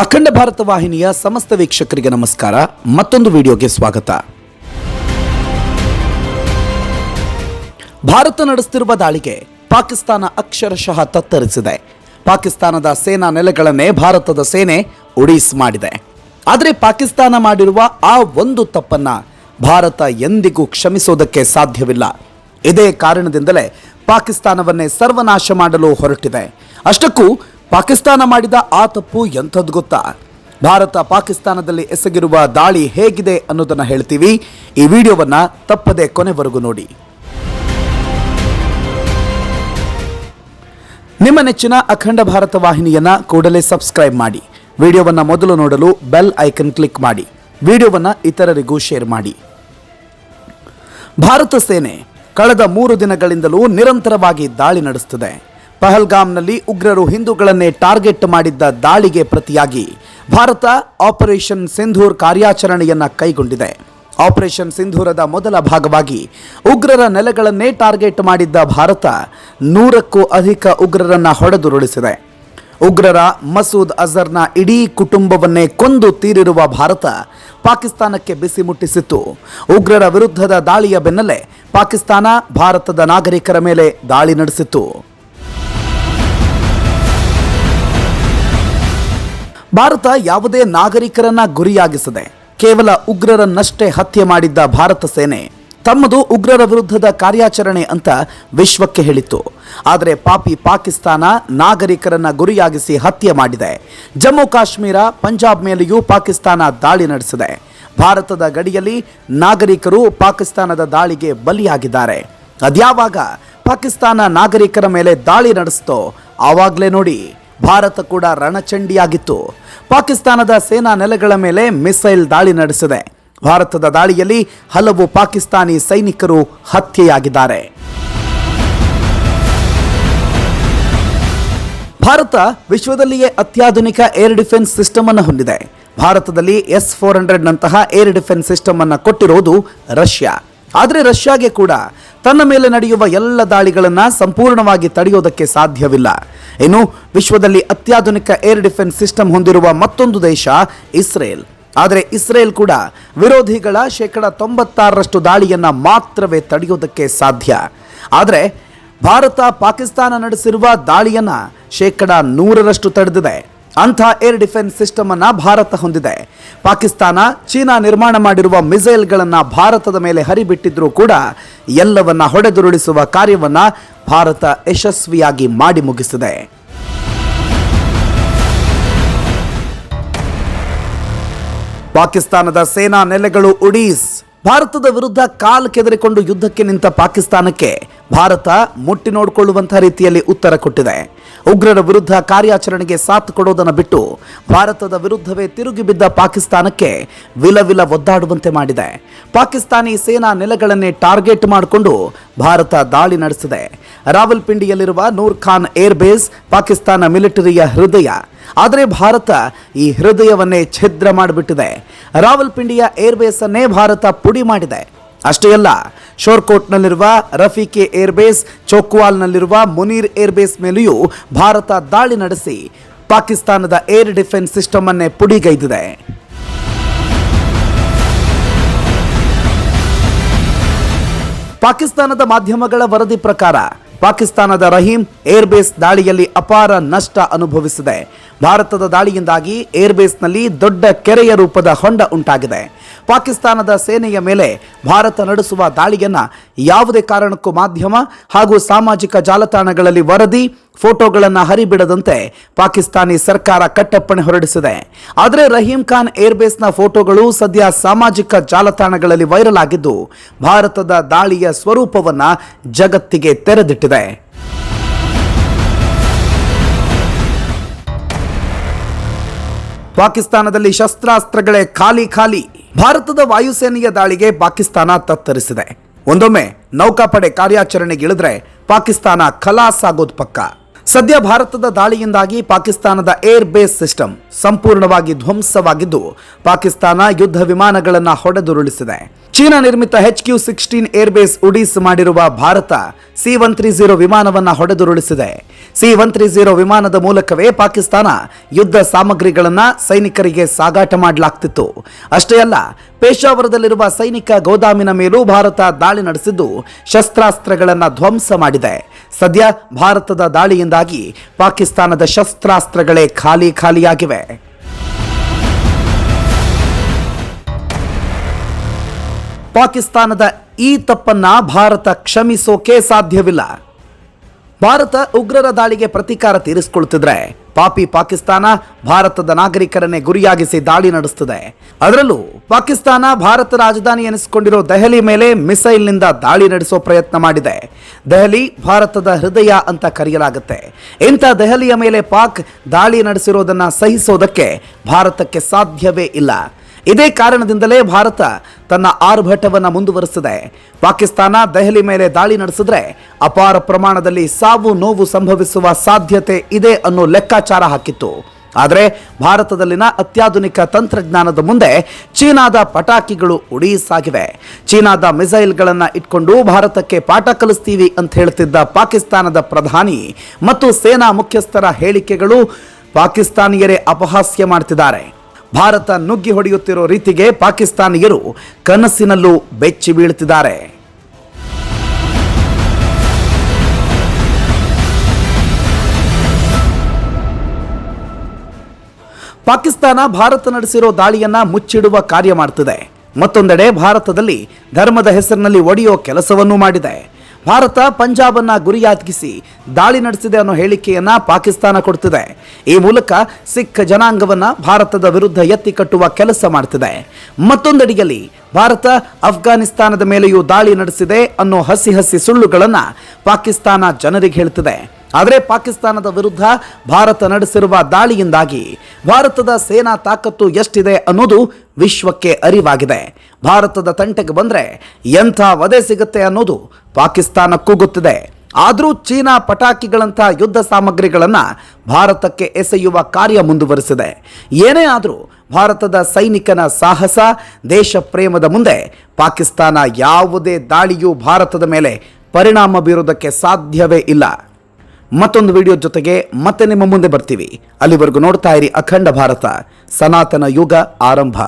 ಅಖಂಡ ಭಾರತ ವಾಹಿನಿಯ ಸಮಸ್ತ ವೀಕ್ಷಕರಿಗೆ ನಮಸ್ಕಾರ. ಮತ್ತೊಂದು ವಿಡಿಯೋಗೆ ಸ್ವಾಗತ. ಭಾರತ ನಡೆಸುತ್ತಿರುವ ದಾಳಿಗೆ ಪಾಕಿಸ್ತಾನ ಅಕ್ಷರಶಃ ತತ್ತರಿಸಿದೆ. ಪಾಕಿಸ್ತಾನದ ಸೇನಾ ನೆಲೆಗಳನ್ನೇ ಭಾರತದ ಸೇನೆ ಉಡೀಸ್ ಮಾಡಿದೆ. ಆದರೆ ಪಾಕಿಸ್ತಾನ ಮಾಡಿರುವ ಆ ಒಂದು ತಪ್ಪನ್ನ ಭಾರತ ಎಂದಿಗೂ ಕ್ಷಮಿಸೋದಕ್ಕೆ ಸಾಧ್ಯವಿಲ್ಲ. ಇದೇ ಕಾರಣದಿಂದಲೇ ಪಾಕಿಸ್ತಾನವನ್ನೇ ಸರ್ವನಾಶ ಮಾಡಲು ಹೊರಟಿದೆ. ಅಷ್ಟಕ್ಕೂ ಪಾಕಿಸ್ತಾನ ಮಾಡಿದ ಆ ತಪ್ಪು ಎಂಥದ್ದು ಗೊತ್ತಾ? ಭಾರತ ಪಾಕಿಸ್ತಾನದಲ್ಲಿ ಎಸಗಿರುವ ದಾಳಿ ಹೇಗಿದೆ ಅನ್ನೋದನ್ನು ಹೇಳ್ತೀವಿ. ಈ ವಿಡಿಯೋವನ್ನು ತಪ್ಪದೆ ಕೊನೆವರೆಗೂ ನೋಡಿ. ನಿಮ್ಮ ನೆಚ್ಚಿನ ಅಖಂಡ ಭಾರತ ವಾಹಿನಿಯನ್ನ ಕೂಡಲೇ ಸಬ್ಸ್ಕ್ರೈಬ್ ಮಾಡಿ. ವಿಡಿಯೋವನ್ನು ಮೊದಲು ನೋಡಲು ಬೆಲ್ ಐಕನ್ ಕ್ಲಿಕ್ ಮಾಡಿ. ವಿಡಿಯೋವನ್ನು ಇತರರಿಗೂ ಶೇರ್ ಮಾಡಿ. ಭಾರತ ಸೇನೆ ಕಳೆದ ಮೂರು ದಿನಗಳಿಂದಲೂ ನಿರಂತರವಾಗಿ ದಾಳಿ ನಡೆಸುತ್ತಿದೆ ಪಹಲ್ಗಾಮ್ನಲ್ಲಿ ಉಗ್ರರು ಹಿಂದೂಗಳನ್ನೇ ಟಾರ್ಗೆಟ್ ಮಾಡಿದ್ದ ದಾಳಿಗೆ ಪ್ರತಿಯಾಗಿ ಭಾರತ ಆಪರೇಷನ್ ಸಿಂಧೂರ್ ಕಾರ್ಯಾಚರಣೆಯನ್ನ ಕೈಗೊಂಡಿದೆ. ಆಪರೇಷನ್ ಸಿಂಧೂರದ ಮೊದಲ ಭಾಗವಾಗಿ ಉಗ್ರರ ನೆಲೆಗಳನ್ನೇ ಟಾರ್ಗೆಟ್ ಮಾಡಿದ್ದ ಭಾರತ ನೂರಕ್ಕೂ ಅಧಿಕ ಉಗ್ರರನ್ನ ಹೊಡೆದುರುಳಿಸಿದೆ. ಉಗ್ರರ ಮಸೂದ್ ಅಜರ್ನ ಇಡೀ ಕುಟುಂಬವನ್ನೇ ಕೊಂದು ತೀರಿರುವ ಭಾರತ ಪಾಕಿಸ್ತಾನಕ್ಕೆ ಬಿಸಿ ಮುಟ್ಟಿಸಿತ್ತು. ಉಗ್ರರ ವಿರುದ್ಧದ ದಾಳಿಯ ಬೆನ್ನಲ್ಲೇ ಪಾಕಿಸ್ತಾನ ಭಾರತದ ನಾಗರಿಕರ ಮೇಲೆ ದಾಳಿ ನಡೆಸಿತ್ತು. ಭಾರತ ಯಾವುದೇ ನಾಗರಿಕರನ್ನ ಗುರಿಯಾಗಿಸದೆ ಕೇವಲ ಉಗ್ರರನ್ನಷ್ಟೇ ಹತ್ಯೆ ಮಾಡಿದ್ದ ಭಾರತ ಸೇನೆ ತಮ್ಮದು ಉಗ್ರರ ವಿರುದ್ಧದ ಕಾರ್ಯಾಚರಣೆ ಅಂತ ವಿಶ್ವಕ್ಕೆ ಹೇಳಿತ್ತು. ಆದರೆ ಪಾಪಿ ಪಾಕಿಸ್ತಾನ ನಾಗರಿಕರನ್ನ ಗುರಿಯಾಗಿಸಿ ಹತ್ಯೆ ಮಾಡಿದೆ. ಜಮ್ಮು ಕಾಶ್ಮೀರ, ಪಂಜಾಬ್ ಮೇಲೆಯೂ ಪಾಕಿಸ್ತಾನ ದಾಳಿ ನಡೆಸಿದೆ. ಭಾರತದ ಗಡಿಯಲ್ಲಿ ನಾಗರಿಕರು ಪಾಕಿಸ್ತಾನದ ದಾಳಿಗೆ ಬಲಿಯಾಗಿದ್ದಾರೆ. ಅದ್ಯಾವಾಗ ಪಾಕಿಸ್ತಾನ ನಾಗರಿಕರ ಮೇಲೆ ದಾಳಿ ನಡೆಸ್ತೋ ಆವಾಗಲೇ ನೋಡಿ. ಭಾರತ ಕೂಡ ರಣಚಂಡಿಯಾಗಿತ್ತು. ಪಾಕಿಸ್ತಾನದ ಸೇನಾ ನೆಲೆಗಳ ಮೇಲೆ ಮಿಸೈಲ್ ದಾಳಿ ನಡೆಸಿದೆ. ಭಾರತದ ದಾಳಿಯಲ್ಲಿ ಹಲವು ಪಾಕಿಸ್ತಾನಿ ಸೈನಿಕರು ಹತ್ಯೆಯಾಗಿದ್ದಾರೆ. ಭಾರತ ವಿಶ್ವದಲ್ಲಿಯೇ ಅತ್ಯಾಧುನಿಕ ಏರ್ ಡಿಫೆನ್ಸ್ ಸಿಸ್ಟಮ್ ಅನ್ನು ಹೊಂದಿದೆ. ಭಾರತದಲ್ಲಿ ಎಸ್ ಫೋರ್ ಹಂಡ್ರೆಡ್ ನಂತಹ ಏರ್ ಡಿಫೆನ್ಸ್ ಸಿಸ್ಟಮ್ ಅನ್ನು ಕೊಟ್ಟಿರುವುದು ರಷ್ಯಾ. ಆದರೆ ರಷ್ಯಾಗೆ ಕೂಡ ತನ್ನ ಮೇಲೆ ನಡೆಯುವ ಎಲ್ಲ ದಾಳಿಗಳನ್ನು ಸಂಪೂರ್ಣವಾಗಿ ತಡೆಯೋದಕ್ಕೆ ಸಾಧ್ಯವಿಲ್ಲ. ಇನ್ನು ವಿಶ್ವದಲ್ಲಿ ಅತ್ಯಾಧುನಿಕ ಏರ್ ಡಿಫೆನ್ಸ್ ಸಿಸ್ಟಮ್ ಹೊಂದಿರುವ ಮತ್ತೊಂದು ದೇಶ ಇಸ್ರೇಲ್. ಆದರೆ ಇಸ್ರೇಲ್ ಕೂಡ ವಿರೋಧಿಗಳ ಶೇಕಡ ತೊಂಬತ್ತಾರರಷ್ಟು ದಾಳಿಯನ್ನು ಮಾತ್ರವೇ ತಡೆಯೋದಕ್ಕೆ ಸಾಧ್ಯ. ಆದರೆ ಭಾರತ ಪಾಕಿಸ್ತಾನ ನಡೆಸಿರುವ ದಾಳಿಯನ್ನು ಶೇಕಡ ನೂರರಷ್ಟು ತಡೆದಿದೆ. ಅಂಥ ಏರ್ ಡಿಫೆನ್ಸ್ ಸಿಸ್ಟಮ್ ಅನ್ನ ಭಾರತ ಹೊಂದಿದೆ. ಪಾಕಿಸ್ತಾನ, ಚೀನಾ ನಿರ್ಮಾಣ ಮಾಡಿರುವ ಮಿಸೈಲ್ಗಳನ್ನ ಭಾರತದ ಮೇಲೆ ಹರಿಬಿಟ್ಟಿದ್ರೂ ಕೂಡ ಎಲ್ಲವನ್ನ ಹೊಡೆದುರುಳಿಸುವ ಕಾರ್ಯವನ್ನ ಭಾರತ ಯಶಸ್ವಿಯಾಗಿ ಮಾಡಿ ಮುಗಿಸಿದೆ. ಪಾಕಿಸ್ತಾನದ ಸೇನಾ ನೆಲೆಗಳು ಉಡೀಸ್. ಭಾರತದ ವಿರುದ್ಧ ಕಾಲು ಕೆದರಿಕೊಂಡು ಯುದ್ಧಕ್ಕೆ ನಿಂತ ಪಾಕಿಸ್ತಾನಕ್ಕೆ ಭಾರತ ಮುಟ್ಟಿ ನೋಡಿಕೊಳ್ಳುವಂತಹ ರೀತಿಯಲ್ಲಿ ಉತ್ತರ ಕೊಟ್ಟಿದೆ. ಉಗ್ರರ ವಿರುದ್ಧ ಕಾರ್ಯಾಚರಣೆಗೆ ಸಾಥ್ ಕೊಡೋದನ್ನು ಬಿಟ್ಟು ಭಾರತದ ವಿರುದ್ಧವೇ ತಿರುಗಿ ಬಿದ್ದ ಪಾಕಿಸ್ತಾನಕ್ಕೆ ವಿಲವಿಲ ಒದ್ದಾಡುವಂತೆ ಮಾಡಿದೆ. ಪಾಕಿಸ್ತಾನಿ ಸೇನಾ ನೆಲೆಗಳನ್ನೇ ಟಾರ್ಗೆಟ್ ಮಾಡಿಕೊಂಡು ಭಾರತ ದಾಳಿ ನಡೆಸಿದೆ. ರಾವಲ್ಪಿಂಡಿಯಲ್ಲಿರುವ ನೂರ್ ಖಾನ್ ಏರ್ ಬೇಸ್ ಪಾಕಿಸ್ತಾನ ಮಿಲಿಟರಿಯ ಹೃದಯ. ಆದರೆ ಭಾರತ ಈ ಹೃದಯವನ್ನೇ ಛಿದ್ರ ಮಾಡಿಬಿಟ್ಟಿದೆ. ರಾವಲ್ಪಿಂಡಿಯ ಏರ್ಬೇಸ್ ಅನ್ನೇ ಭಾರತ ಪುಡಿ ಮಾಡಿದೆ. ಅಷ್ಟೇ ಅಲ್ಲ, ಶೋರ್ಕೋಟ್ನಲ್ಲಿರುವ ರಫೀಕೆ ಏರ್ಬೇಸ್, ಚೋಕ್ವಾಲ್ನಲ್ಲಿರುವ ಮುನೀರ್ ಏರ್ಬೇಸ್ ಮೇಲೆಯೂ ಭಾರತ ದಾಳಿ ನಡೆಸಿ ಪಾಕಿಸ್ತಾನದ ಏರ್ ಡಿಫೆನ್ಸ್ ಸಿಸ್ಟಮ್ ಅನ್ನೇ ಪುಡಿಗೈದಿದೆ. ಪಾಕಿಸ್ತಾನದ ಮಾಧ್ಯಮಗಳ ವರದಿ ಪ್ರಕಾರ ಪಾಕಿಸ್ತಾನದ ರಹೀಂ ಏರ್ಬೇಸ್ ದಾಳಿಯಲ್ಲಿ ಅಪಾರ ನಷ್ಟ ಅನುಭವಿಸಿದೆ. ಭಾರತದ ದಾಳಿಯಿಂದಾಗಿ ಏರ್ಬೇಸ್ನಲ್ಲಿ ದೊಡ್ಡ ಕೆರೆಯ ರೂಪದ ಹೊಂಡ ಉಂಟಾಗಿದೆ. ಪಾಕಿಸ್ತಾನದ ಸೇನೆಯ ಮೇಲೆ ಭಾರತ ನಡೆಸುವ ದಾಳಿಯನ್ನ ಯಾವುದೇ ಕಾರಣಕ್ಕೂ ಮಾಧ್ಯಮ ಹಾಗೂ ಸಾಮಾಜಿಕ ಜಾಲತಾಣಗಳಲ್ಲಿ ವರದಿ, ಫೋಟೋಗಳನ್ನು ಹರಿಬಿಡದಂತೆ ಪಾಕಿಸ್ತಾನಿ ಸರ್ಕಾರ ಕಟ್ಟಪ್ಪಣೆ ಹೊರಡಿಸಿದೆ. ಆದರೆ ರಹೀಂ ಖಾನ್ ಏರ್ಬೇಸ್ನ ಫೋಟೋಗಳು ಸದ್ಯ ಸಾಮಾಜಿಕ ಜಾಲತಾಣಗಳಲ್ಲಿ ವೈರಲ್ ಆಗಿದ್ದು, ಭಾರತದ ದಾಳಿಯ ಸ್ವರೂಪವನ್ನ ಜಗತ್ತಿಗೆ ತೆರೆದಿಟ್ಟಿದೆ. ಪಾಕಿಸ್ತಾನದಲ್ಲಿ ಶಸ್ತ್ರಾಸ್ತ್ರಗಳೇ ಖಾಲಿ ಖಾಲಿ. ಭಾರತದ ವಾಯುಸೇನೆಯ ದಾಳಿಗೆ ಪಾಕಿಸ್ತಾನ ತತ್ತರಿಸಿದೆ. ಒಂದೊಮ್ಮೆ ನೌಕಾಪಡೆ ಕಾರ್ಯಾಚರಣೆಗಿಳಿದ್ರೆ ಪಾಕಿಸ್ತಾನ ಖಲಾಸ್ ಆಗೋದು ಪಕ್ಕ. ಸದ್ಯ ಭಾರತದ ದಾಳಿಯಿಂದಾಗಿ ಪಾಕಿಸ್ತಾನದ ಏರ್ ಬೇಸ್ ಸಿಸ್ಟಮ್ ಸಂಪೂರ್ಣವಾಗಿ ಧ್ವಂಸವಾಗಿದ್ದು, ಪಾಕಿಸ್ತಾನ ಯುದ್ಧ ವಿಮಾನಗಳನ್ನು ಹೊಡೆದುರುಳಿಸಿದೆ. ಚೀನಾ ನಿರ್ಮಿತ H Q sixteen air base ಉಡೀಸ್ ಮಾಡಿರುವ Bharat C one three zero ವಿಮಾನವನ್ನು ಹೊಡೆದುರುಳಿಸಿದೆ. ಸಿ ಒನ್ ತ್ರೀ ಜೀರೋ ವಿಮಾನದ ಮೂಲಕವೇ ಪಾಕಿಸ್ತಾನ ಯುದ್ಧ ಸಾಮಗ್ರಿಗಳನ್ನು ಸೈನಿಕರಿಗೆ ಸಾಗಾಟ ಮಾಡಲಾಗ್ತಿತ್ತು. ಅಷ್ಟೇ ಅಲ್ಲ ಪೇಶಾವರದಲ್ಲಿರುವ ಸೈನಿಕ ಗೋದಾಮಿನ ಮೇಲೂ ಭಾರತ ದಾಳಿ ನಡೆಸಿದ್ದು, ಶಸ್ತ್ರಾಸ್ತ್ರಗಳನ್ನು ಧ್ವಂಸ ಮಾಡಿದೆ. ಸದ್ಯ ಭಾರತದ ದಾಳಿಯಿಂದಾಗಿ ಪಾಕಿಸ್ತಾನದ ಶಸ್ತ್ರಾಸ್ತ್ರಗಳೇ ಖಾಲಿ ಖಾಲಿಯಾಗಿವೆ. ಪಾಕಿಸ್ತಾನದ ಈ ತಪ್ಪನ್ನ ಭಾರತ ಕ್ಷಮಿಸೋಕೆ ಸಾಧ್ಯವಿಲ್ಲ. ಭಾರತ ಉಗ್ರರ ದಾಳಿಗೆ ಪ್ರತೀಕಾರ ತೀರಿಸಿಕೊಳ್ತಿದ್ರೆ ಪಾಪಿ ಪಾಕಿಸ್ತಾನ ಭಾರತದ ನಾಗರಿಕರನ್ನೇ ಗುರಿಯಾಗಿಸಿ ದಾಳಿ ನಡೆಸುತ್ತದೆ. ಅದರಲ್ಲೂ ಪಾಕಿಸ್ತಾನ ಭಾರತ ರಾಜಧಾನಿ ಎನಿಸಿಕೊಂಡಿರೋ ದೆಹಲಿ ಮೇಲೆ ಮಿಸೈಲ್ನಿಂದ ದಾಳಿ ನಡೆಸೋ ಪ್ರಯತ್ನ ಮಾಡಿದೆ. ದೆಹಲಿ ಭಾರತದ ಹೃದಯ ಅಂತ ಕರೆಯಲಾಗುತ್ತೆ. ಇಂಥ ದೆಹಲಿಯ ಮೇಲೆ ಪಾಕ್ ದಾಳಿ ನಡೆಸಿರೋದನ್ನ ಸಹಿಸೋದಕ್ಕೆ ಭಾರತಕ್ಕೆ ಸಾಧ್ಯವೇ ಇಲ್ಲ. ಇದೇ ಕಾರಣದಿಂದಲೇ ಭಾರತ ತನ್ನ ಆರ್ಭಟವನ್ನು ಮುಂದುವರಿಸಿದೆ. ಪಾಕಿಸ್ತಾನ ದೆಹಲಿ ಮೇಲೆ ದಾಳಿ ನಡೆಸಿದ್ರೆ ಅಪಾರ ಪ್ರಮಾಣದಲ್ಲಿ ಸಾವು ನೋವು ಸಂಭವಿಸುವ ಸಾಧ್ಯತೆ ಇದೆ ಅನ್ನೋ ಲೆಕ್ಕಾಚಾರ ಹಾಕಿತ್ತು. ಆದರೆ ಭಾರತದಲ್ಲಿನ ಅತ್ಯಾಧುನಿಕ ತಂತ್ರಜ್ಞಾನದ ಮುಂದೆ ಚೀನಾದ ಪಟಾಕಿಗಳು ಉಡೀಸಾಗಿವೆ. ಚೀನಾದ ಮಿಸೈಲ್ಗಳನ್ನು ಇಟ್ಕೊಂಡು ಭಾರತಕ್ಕೆ ಪಾಠ ಕಲಿಸ್ತೀವಿ ಅಂತ ಹೇಳ್ತಿದ್ದ ಪಾಕಿಸ್ತಾನದ ಪ್ರಧಾನಿ ಮತ್ತು ಸೇನಾ ಮುಖ್ಯಸ್ಥರ ಹೇಳಿಕೆಗಳು ಪಾಕಿಸ್ತಾನಿಯರೇ ಅಪಹಾಸ್ಯ ಮಾಡ್ತಿದ್ದಾರೆ. ಭಾರತ ನುಗ್ಗಿ ಹೊಡೆಯುತ್ತಿರೋ ರೀತಿಗೆ ಪಾಕಿಸ್ತಾನಿಯರು ಕನಸಿನಲ್ಲೂ ಬೆಚ್ಚಿ ಬೀಳ್ತಿದ್ದಾರೆ ಪಾಕಿಸ್ತಾನ ಭಾರತ ನಡೆಸಿರೋ ದಾಳಿಯನ್ನ ಮುಚ್ಚಿಡುವ ಕಾರ್ಯ ಮಾಡ್ತಿದೆ. ಮತ್ತೊಂದೆಡೆ ಭಾರತದಲ್ಲಿ ಧರ್ಮದ ಹೆಸರಿನಲ್ಲಿ ಒಡೆಯೋ ಕೆಲಸವನ್ನೂ ಮಾಡಿದೆ. ಭಾರತ ಪಂಜಾಬನ್ನ ಗುರಿಯಾಗಿಸಿ ದಾಳಿ ನಡೆಸಿದೆ ಅನ್ನೋ ಹೇಳಿಕೆಯನ್ನ ಪಾಕಿಸ್ತಾನ ಕೊಡ್ತಿದೆ. ಈ ಮೂಲಕ ಸಿಖ್ ಜನಾಂಗವನ್ನ ಭಾರತದ ವಿರುದ್ಧ ಎತ್ತಿ ಕಟ್ಟುವ ಕೆಲಸ ಮಾಡ್ತಿದೆ. ಮತ್ತೊಂದಡಿಯಲ್ಲಿ ಭಾರತ ಅಫ್ಘಾನಿಸ್ತಾನದ ಮೇಲೆಯೂ ದಾಳಿ ನಡೆಸಿದೆ ಅನ್ನೋ ಹಸಿ ಹಸಿ ಸುಳ್ಳುಗಳನ್ನ ಪಾಕಿಸ್ತಾನ ಜನರಿಗೆ ಹೇಳ್ತಿದೆ. ಆದರೆ ಪಾಕಿಸ್ತಾನದ ವಿರುದ್ಧ ಭಾರತ ನಡೆಸಿರುವ ದಾಳಿಯಿಂದಾಗಿ ಭಾರತದ ಸೇನಾ ತಾಕತ್ತು ಎಷ್ಟಿದೆ ಅನ್ನೋದು ವಿಶ್ವಕ್ಕೆ ಅರಿವಾಗಿದೆ. ಭಾರತದ ತಂಟೆಗೆ ಬಂದರೆ ಎಂಥ ವಧೆ ಸಿಗುತ್ತೆ ಅನ್ನೋದು ಪಾಕಿಸ್ತಾನಕ್ಕೂ ಗೊತ್ತಿದೆ ಆದರೂ ಚೀನಾ ಪಟಾಕಿಗಳಂಥ ಯುದ್ಧ ಸಾಮಗ್ರಿಗಳನ್ನು ಭಾರತಕ್ಕೆ ಎಸೆಯುವ ಕಾರ್ಯ ಮುಂದುವರಿಸಿದೆ. ಏನೇ ಆದರೂ ಭಾರತದ ಸೈನಿಕನ ಸಾಹಸ, ದೇಶ ಪ್ರೇಮದ ಮುಂದೆ ಪಾಕಿಸ್ತಾನ ಯಾವುದೇ ದಾಳಿಯೂ ಭಾರತದ ಮೇಲೆ ಪರಿಣಾಮ ಬೀರುವುದಕ್ಕೆ ಸಾಧ್ಯವೇ ಇಲ್ಲ. ಮತ್ತೊಂದು ವಿಡಿಯೋ ಜೊತೆಗೆ ಮತ್ತೆ ನಿಮ್ಮ ಮುಂದೆ ಬರ್ತೀವಿ. ಅಲ್ಲಿವರೆಗೂ ನೋಡ್ತಾ ಇರಿ ಅಖಂಡ ಭಾರತ, ಸನಾತನ ಯುಗ ಆರಂಭ.